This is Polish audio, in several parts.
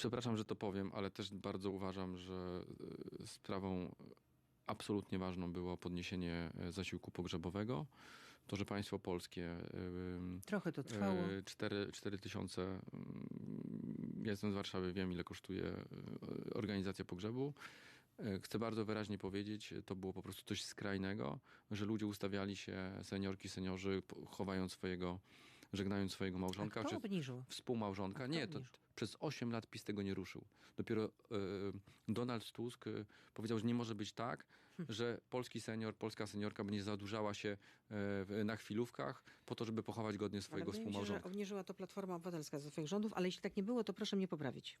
Przepraszam, że to powiem, ale też bardzo uważam, że e, sprawą absolutnie ważną było podniesienie e, zasiłku pogrzebowego. To, że państwo polskie e, Trochę to trwało. e, 4, 4 tysiące. mm, Ja jestem z Warszawy, wiem ile kosztuje e, organizacja pogrzebu. E, Chcę bardzo wyraźnie powiedzieć, to było po prostu coś skrajnego, że ludzie ustawiali się, seniorki, seniorzy, chowając swojego, żegnając swojego małżonka. A kto obniżył? współmałżonka. Nie, to obniżył? przez 8 lat PiS tego nie ruszył. Dopiero e, Donald Tusk e, powiedział, że nie może być tak, że polski senior, polska seniorka będzie zadłużała się w- na chwilówkach po to, żeby pochować godnie swojego Ale mi się, że współmałżonka. obniżyła to Platforma Obywatelska ze swoich rządów, ale jeśli tak nie było, to proszę mnie poprawić.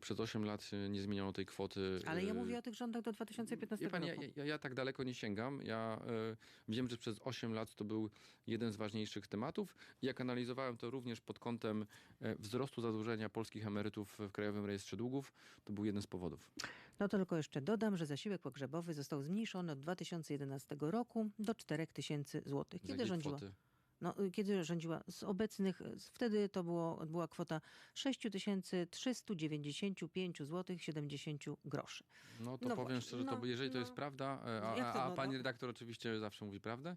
Przez 8 lat e, nie zmieniono tej kwoty. Ale ja e, mówię o tych rządach do 2015 Wie pan, ja, roku. ja, ja tak daleko nie sięgam. Ja e, wiem, że przez 8 lat to był jeden z ważniejszych tematów. Jak analizowałem to również pod kątem e, wzrostu zadłużenia polskich emerytów w Krajowym Rejestrze Długów, to był jeden z powodów. No to tylko jeszcze dodam, że zasiłek pogrzebowy został zmniejszony od 2011 roku do 4000 zł. Z Kiedy rządziła? kwoty? No, y, kiedy rządziła z obecnych, wtedy to było, była kwota 6395 zł 70 groszy. No to No powiem właśnie, szczerze, to no, jeżeli to no. jest prawda, e, a, to, a, a pani redaktor oczywiście zawsze mówi prawdę,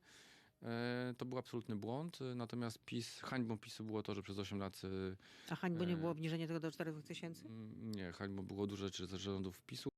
e, to był absolutny błąd. e, Natomiast PiS, hańbą PiSu było to, że przez 8 lat A hańbą nie było obniżenie tego do 4000? mm, nie, hańbą było dużo rzeczy ze rządów PiSu.